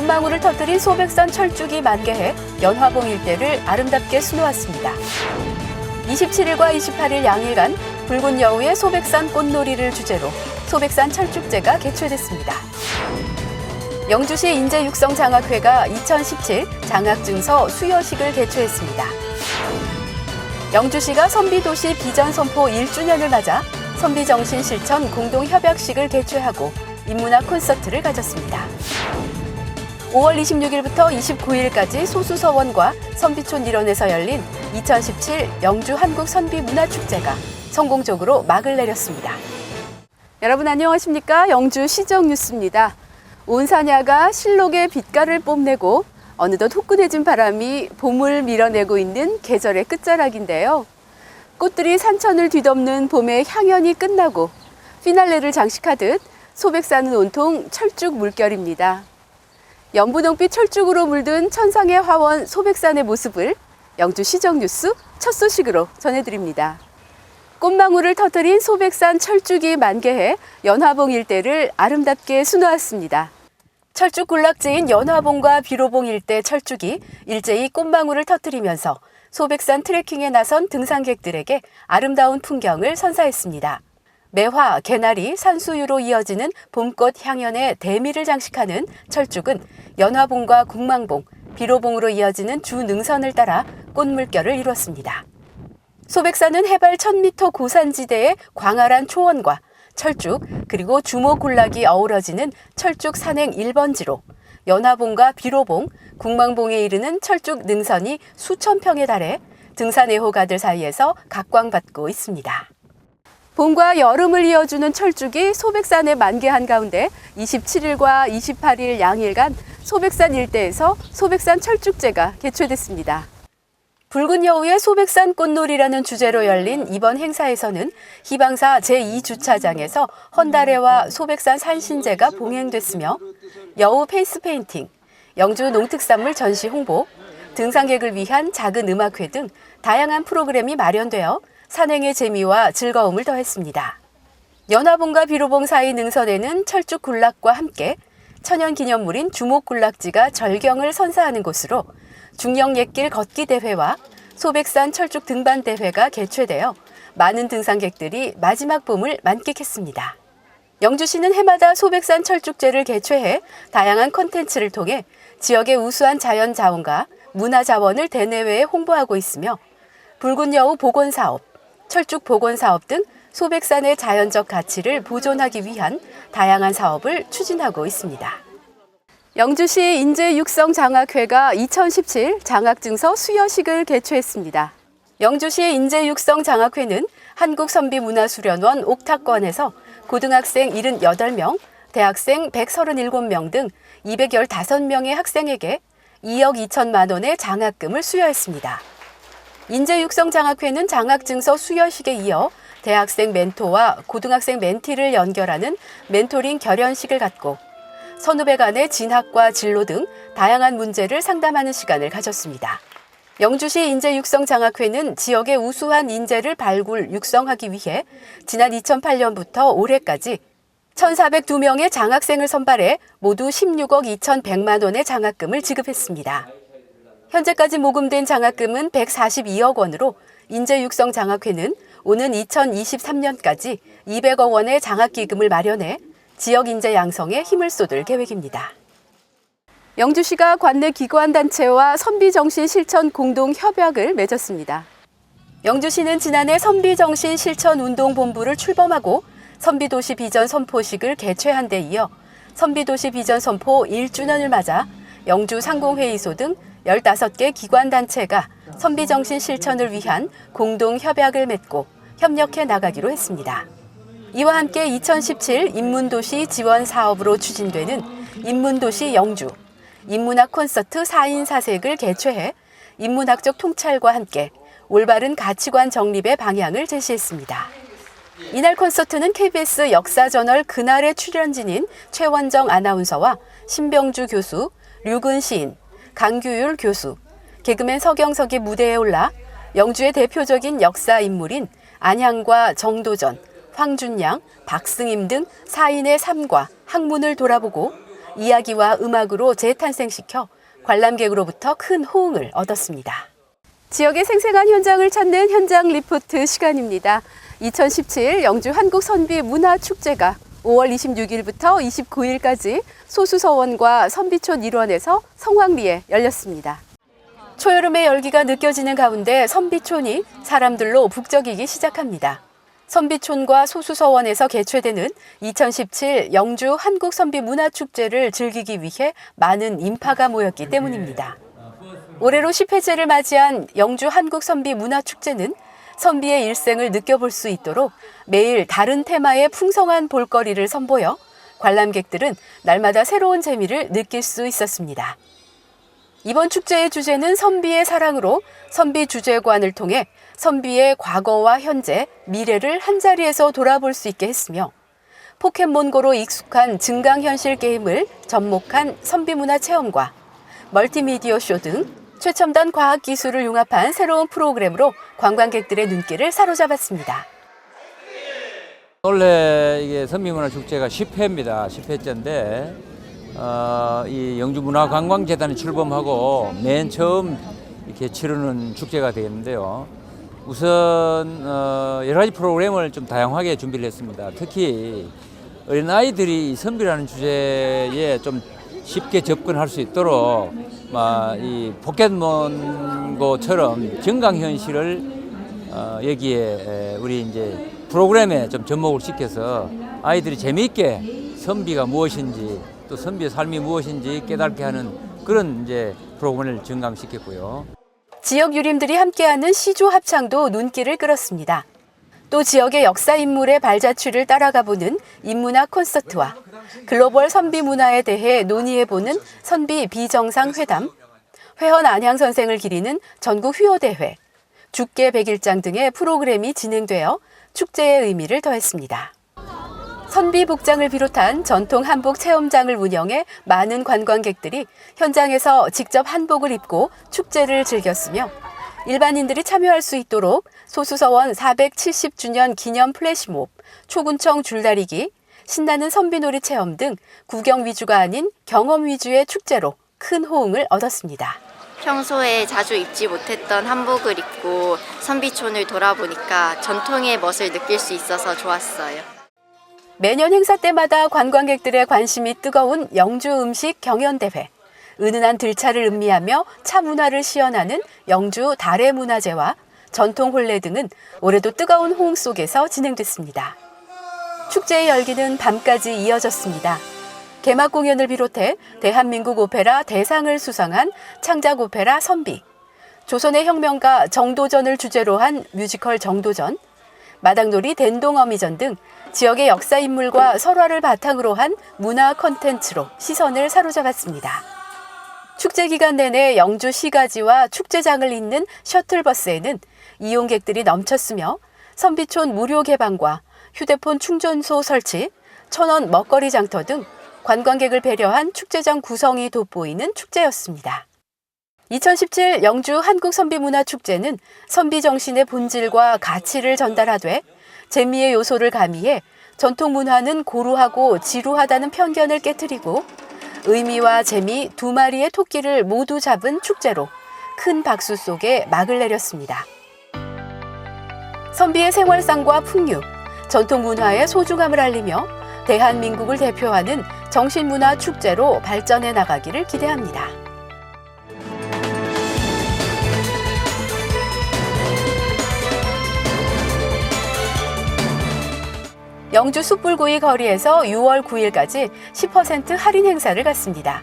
꽃망울을 터뜨린 소백산 철쭉이 만개해 연화봉 일대를 아름답게 수놓았습니다. 27일과 28일 양일간 붉은 여우의 소백산 꽃놀이를 주제로 소백산 철쭉제가 개최됐습니다. 영주시 인재육성 장학회가 2017 장학증서 수여식을 개최했습니다. 영주시가 선비도시 비전 선포 1주년을 맞아 선비정신 실천 공동협약식을 개최하고 인문학 콘서트를 가졌습니다. 5월 26일부터 29일까지 소수서원과 선비촌 일원에서 열린 2017 영주 한국 선비 문화축제가 성공적으로 막을 내렸습니다. 여러분 안녕하십니까? 영주 시정 뉴스입니다. 온 사냐가 실록의 빛깔을 뽐내고 어느덧 후끈해진 바람이 봄을 밀어내고 있는 계절의 끝자락인데요. 꽃들이 산천을 뒤덮는 봄의 향연이 끝나고 피날레를 장식하듯 소백산은 온통 철쭉 물결입니다. 연분홍빛 철쭉으로 물든 천상의 화원 소백산의 모습을 영주 시정 뉴스 첫 소식으로 전해드립니다. 꽃망울을 터뜨린 소백산 철쭉이 만개해 연화봉 일대를 아름답게 수놓았습니다. 철쭉 군락지인 연화봉과 비로봉 일대 철쭉이 일제히 꽃망울을 터뜨리면서 소백산 트레킹에 나선 등산객들에게 아름다운 풍경을 선사했습니다. 매화, 개나리, 산수유로 이어지는 봄꽃 향연의 대미를 장식하는 철쭉은 연화봉과 국망봉, 비로봉으로 이어지는 주 능선을 따라 꽃물결을 이뤘습니다. 소백산은 해발 1000m 고산지대의 광활한 초원과 철쭉 그리고 주모군락이 어우러지는 철쭉 산행 1번지로 연화봉과 비로봉, 국망봉에 이르는 철쭉 능선이 수천 평에 달해 등산 애호가들 사이에서 각광받고 있습니다. 봄과 여름을 이어주는 철쭉이 소백산에 만개한 가운데 27일과 28일 양일간 소백산 일대에서 소백산 철쭉제가 개최됐습니다. 붉은 여우의 소백산 꽃놀이라는 주제로 열린 이번 행사에서는 희방사 제2주차장에서 헌다레와 소백산 산신제가 봉행됐으며 여우 페이스 페인팅, 영주 농특산물 전시 홍보, 등산객을 위한 작은 음악회 등 다양한 프로그램이 마련되어 산행의 재미와 즐거움을 더했습니다. 연화봉과 비로봉 사이 능선에는 철쭉 군락과 함께 천연 기념물인 주목 군락지가 절경을 선사하는 곳으로 중령 옛길 걷기 대회와 소백산 철쭉 등반 대회가 개최되어 많은 등산객들이 마지막 봄을 만끽했습니다. 영주시는 해마다 소백산 철쭉제를 개최해 다양한 콘텐츠를 통해 지역의 우수한 자연 자원과 문화 자원을 대내외에 홍보하고 있으며 붉은 여우 복원 사업, 철쭉 복원 사업 등 소백산의 자연적 가치를 보존하기 위한 다양한 사업을 추진하고 있습니다. 영주시 인재육성장학회가 2017 장학증서 수여식을 개최했습니다. 영주시 인재육성장학회는 한국선비문화수련원 옥탑관에서 고등학생 78명, 대학생 137명 등 215명의 학생에게 2억 2천만 원의 장학금을 수여했습니다. 인재육성 장학회는 장학 증서 수여식에 이어 대학생 멘토와 고등학생 멘티를 연결하는 멘토링 결연식을 갖고 선후배 간의 진학과 진로 등 다양한 문제를 상담하는 시간을 가졌습니다. 영주시 인재육성 장학회는 지역의 우수한 인재를 발굴, 육성하기 위해 지난 2008년부터 올해까지 1,402명의 장학생을 선발해 모두 16억 2,100만 원의 장학금을 지급했습니다. 현재까지 모금된 장학금은 142억 원으로 인재육성 장학회는 오는 2023년까지 200억 원의 장학기금을 마련해 지역 인재 양성에 힘을 쏟을 계획입니다. 영주시가 관내 기관단체와 선비정신 실천 공동 협약을 맺었습니다. 영주시는 지난해 선비정신 실천 운동본부를 출범하고 선비도시 비전 선포식을 개최한 데 이어 선비도시 비전 선포 1주년을 맞아 영주 상공회의소 등 15개 기관단체가 선비정신 실천을 위한 공동 협약을 맺고 협력해 나가기로 했습니다. 이와 함께 2017 인문도시 지원 사업으로 추진되는 인문도시 영주, 인문학 콘서트 4인 사색을 개최해 인문학적 통찰과 함께 올바른 가치관 정립의 방향을 제시했습니다. 이날 콘서트는 KBS 역사저널 그날의 출연진인 최원정 아나운서와 신병주 교수, 류근 시인, 강규율 교수, 개그맨 서경석이 무대에 올라 영주의 대표적인 역사 인물인 안향과 정도전, 황준양, 박승임 등 사인의 삶과 학문을 돌아보고 이야기와 음악으로 재탄생시켜 관람객으로부터 큰 호응을 얻었습니다. 지역의 생생한 현장을 찾는 현장 리포트 시간입니다. 2017 영주 한국선비 문화축제가 5월 26일부터 29일까지 소수서원과 선비촌 일원에서 성황리에 열렸습니다. 초여름의 열기가 느껴지는 가운데 선비촌이 사람들로 북적이기 시작합니다. 선비촌과 소수서원에서 개최되는 2017 영주 한국 선비 문화축제를 즐기기 위해 많은 인파가 모였기 때문입니다. 올해로 10회째를 맞이한 영주 한국 선비 문화축제는 선비의 일생을 느껴볼 수 있도록 매일 다른 테마의 풍성한 볼거리를 선보여 관람객들은 날마다 새로운 재미를 느낄 수 있었습니다. 이번 축제의 주제는 선비의 사랑으로 선비 주제관을 통해 선비의 과거와 현재, 미래를 한자리에서 돌아볼 수 있게 했으며 포켓몬고로 익숙한 증강현실 게임을 접목한 선비문화 체험과 멀티미디어 쇼 등 최첨단 과학 기술을 융합한 새로운 프로그램으로 관광객들의 눈길을 사로잡았습니다. 원래 이게 선미문화 축제가 10회입니다. 10회째인데 어, 이 영주문화관광재단이 출범하고 맨 처음 이렇게 치르는 축제가 되겠는데요. 우선 어, 여러 가지 프로그램을 좀 다양하게 준비를 했습니다. 특히 어린 아이들이 선비라는 주제에 좀 쉽게 접근할 수 있도록 막이 포켓몬고처럼 증강 현실을 어, 여기에 에, 우리 이제 프로그램에 좀 접목을 시켜서 아이들이 재미있게 선비가 무엇인지 또 선비의 삶이 무엇인지 깨닫게 하는 그런 이제 프로그램을 증강시켰고요. 지역 유림들이 함께하는 시조 합창도 눈길을 끌었습니다. 또 지역의 역사 인물의 발자취를 따라가 보는 인문학 콘서트와 글로벌 선비 문화에 대해 논의해 보는 선비 비정상 회담, 회원 안향 선생을 기리는 전국 휘호 대회, 죽게 백일장 등의 프로그램이 진행되어 축제의 의미를 더했습니다. 선비 복장을 비롯한 전통 한복 체험장을 운영해 많은 관광객들이 현장에서 직접 한복을 입고 축제를 즐겼으며 일반인들이 참여할 수 있도록 소수서원 470주년 기념 플래시몹, 초군청 줄다리기, 신나는 선비놀이 체험 등 구경 위주가 아닌 경험 위주의 축제로 큰 호응을 얻었습니다. 평소에 자주 입지 못했던 한복을 입고 선비촌을 돌아보니까 전통의 멋을 느낄 수 있어서 좋았어요. 매년 행사 때마다 관광객들의 관심이 뜨거운 영주 음식 경연대회. 은은한 들차를 음미하며 차 문화를 시연하는 영주 달의 문화제와 전통 혼례 등은 올해도 뜨거운 호응 속에서 진행됐습니다. 축제의 열기는 밤까지 이어졌습니다. 개막 공연을 비롯해 대한민국 오페라 대상을 수상한 창작 오페라 선비, 조선의 혁명가 정도전을 주제로 한 뮤지컬 정도전, 마당놀이 댄동어미전 등 지역의 역사 인물과 설화를 바탕으로 한 문화 컨텐츠로 시선을 사로잡았습니다. 축제 기간 내내 영주 시가지와 축제장을 잇는 셔틀버스에는 이용객들이 넘쳤으며 선비촌 무료 개방과 휴대폰 충전소 설치, 천원 먹거리 장터 등 관광객을 배려한 축제장 구성이 돋보이는 축제였습니다. 2017 영주 한국선비문화축제는 선비 정신의 본질과 가치를 전달하되 재미의 요소를 가미해 전통 문화는 고루하고 지루하다는 편견을 깨뜨리고 의미와 재미 두 마리의 토끼를 모두 잡은 축제로 큰 박수 속에 막을 내렸습니다. 선비의 생활상과 풍류, 전통 문화의 소중함을 알리며 대한민국을 대표하는 정신문화 축제로 발전해 나가기를 기대합니다. 영주 숯불구이 거리에서 6월 9일까지 10% 할인 행사를 갖습니다.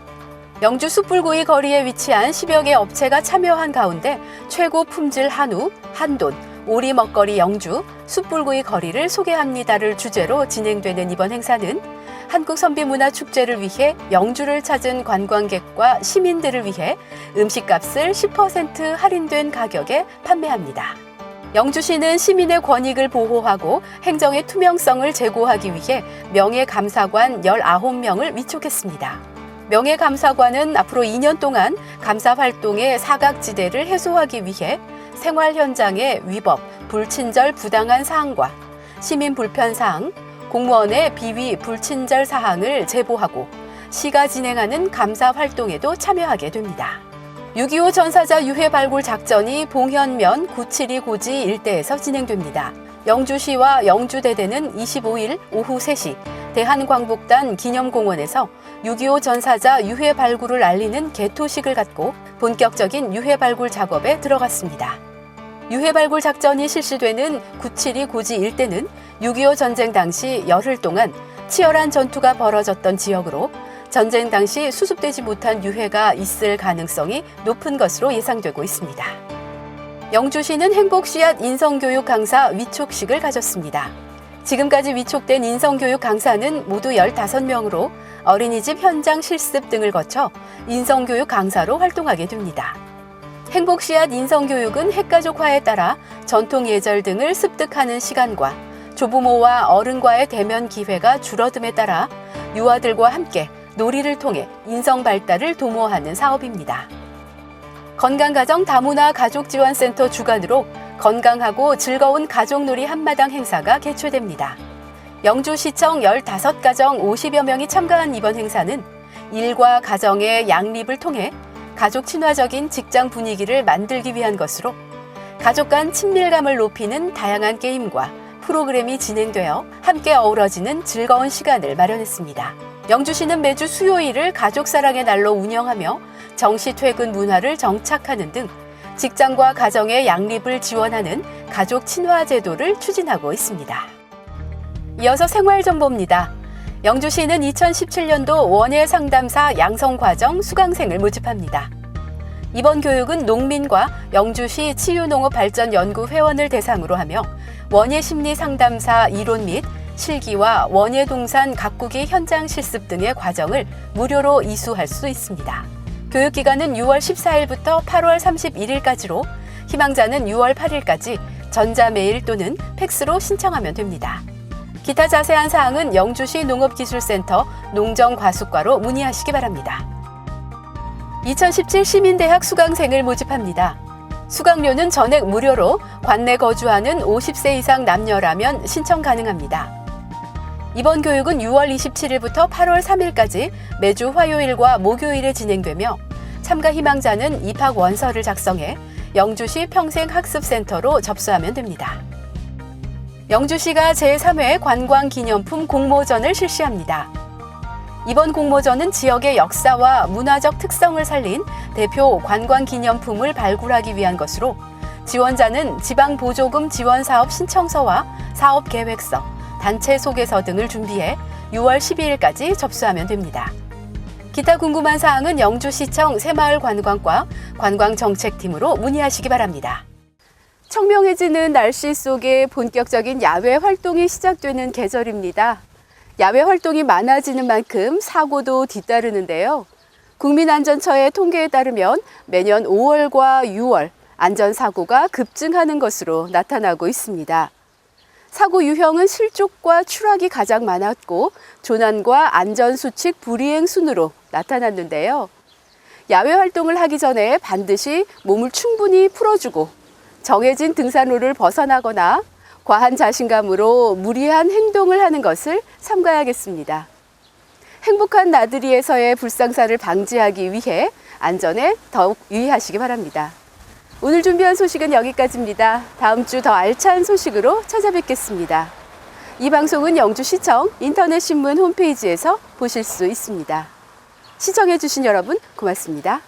영주 숯불구이 거리에 위치한 10여 개 업체가 참여한 가운데 최고 품질 한우, 한돈, 오리 먹거리 영주, 숯불구이 거리를 소개합니다를 주제로 진행되는 이번 행사는 한국 선비문화 축제를 위해 영주를 찾은 관광객과 시민들을 위해 음식값을 10% 할인된 가격에 판매합니다. 영주시는 시민의 권익을 보호하고 행정의 투명성을 제고하기 위해 명예감사관 19명을 위촉했습니다. 명예감사관은 앞으로 2년 동안 감사 활동의 사각지대를 해소하기 위해 생활 현장의 위법, 불친절 부당한 사항과 시민 불편 사항, 공무원의 비위 불친절 사항을 제보하고 시가 진행하는 감사 활동에도 참여하게 됩니다. 6.25 전사자 유해 발굴 작전이 봉현면 972 고지 일대에서 진행됩니다. 영주시와 영주대대는 25일 오후 3시 대한광복단 기념공원에서 6.25 전사자 유해 발굴을 알리는 개토식을 갖고 본격적인 유해 발굴 작업에 들어갔습니다. 유해 발굴 작전이 실시되는 972 고지 일대는 6.25 전쟁 당시 열흘 동안 치열한 전투가 벌어졌던 지역으로 전쟁 당시 수습되지 못한 유해가 있을 가능성이 높은 것으로 예상되고 있습니다. 영주시는 행복씨앗 인성교육 강사 위촉식을 가졌습니다. 지금까지 위촉된 인성교육 강사는 모두 15명으로 어린이집 현장 실습 등을 거쳐 인성교육 강사로 활동하게 됩니다. 행복씨앗 인성교육은 핵가족화에 따라 전통 예절 등을 습득하는 시간과 조부모와 어른과의 대면 기회가 줄어듦에 따라 유아들과 함께 놀이를 통해 인성 발달을 도모하는 사업입니다. 건강가정 다문화 가족지원센터 주관으로 건강하고 즐거운 가족놀이 한마당 행사가 개최됩니다. 영주시청 15가정 50여 명이 참가한 이번 행사는 일과 가정의 양립을 통해 가족 친화적인 직장 분위기를 만들기 위한 것으로 가족 간 친밀감을 높이는 다양한 게임과 프로그램이 진행되어 함께 어우러지는 즐거운 시간을 마련했습니다. 영주시는 매주 수요일을 가족사랑의 날로 운영하며 정시 퇴근 문화를 정착하는 등 직장과 가정의 양립을 지원하는 가족 친화 제도를 추진하고 있습니다. 이어서 생활 정보입니다. 영주시는 2017년도 원예 상담사 양성 과정 수강생을 모집합니다. 이번 교육은 농민과 영주시 치유농업 발전 연구 회원을 대상으로 하며 원예 심리 상담사 이론 및 실기와 원예 동산 가꾸기 현장 실습 등의 과정을 무료로 이수할 수 있습니다. 교육 기간은 6월 14일부터 8월 31일까지로 희망자는 6월 8일까지 전자메일 또는 팩스로 신청하면 됩니다. 기타 자세한 사항은 영주시 농업기술센터 농정과수과로 문의하시기 바랍니다. 2017 시민대학 수강생을 모집합니다. 수강료는 전액 무료로 관내 거주하는 50세 이상 남녀라면 신청 가능합니다. 이번 교육은 6월 27일부터 8월 3일까지 매주 화요일과 목요일에 진행되며 참가 희망자는 입학 원서를 작성해 영주시 평생학습센터로 접수하면 됩니다. 영주시가 제3회 관광기념품 공모전을 실시합니다. 이번 공모전은 지역의 역사와 문화적 특성을 살린 대표 관광기념품을 발굴하기 위한 것으로 지원자는 지방보조금 지원사업 신청서와 사업계획서, 단체 소개서 등을 준비해 6월 12일까지 접수하면 됩니다. 기타 궁금한 사항은 영주시청 새마을관광과 관광정책팀으로 문의하시기 바랍니다. 청명해지는 날씨 속에 본격적인 야외 활동이 시작되는 계절입니다. 야외 활동이 많아지는 만큼 사고도 뒤따르는데요. 국민안전처의 통계에 따르면 매년 5월과 6월 안전사고가 급증하는 것으로 나타나고 있습니다. 사고 유형은 실족과 추락이 가장 많았고 조난과 안전수칙 불이행 순으로 나타났는데요. 야외 활동을 하기 전에 반드시 몸을 충분히 풀어주고 정해진 등산로를 벗어나거나 과한 자신감으로 무리한 행동을 하는 것을 삼가야겠습니다. 행복한 나들이에서의 불상사를 방지하기 위해 안전에 더욱 유의하시기 바랍니다. 오늘 준비한 소식은 여기까지입니다. 다음 주 더 알찬 소식으로 찾아뵙겠습니다. 이 방송은 영주시청 인터넷 신문 홈페이지에서 보실 수 있습니다. 시청해주신 여러분 고맙습니다.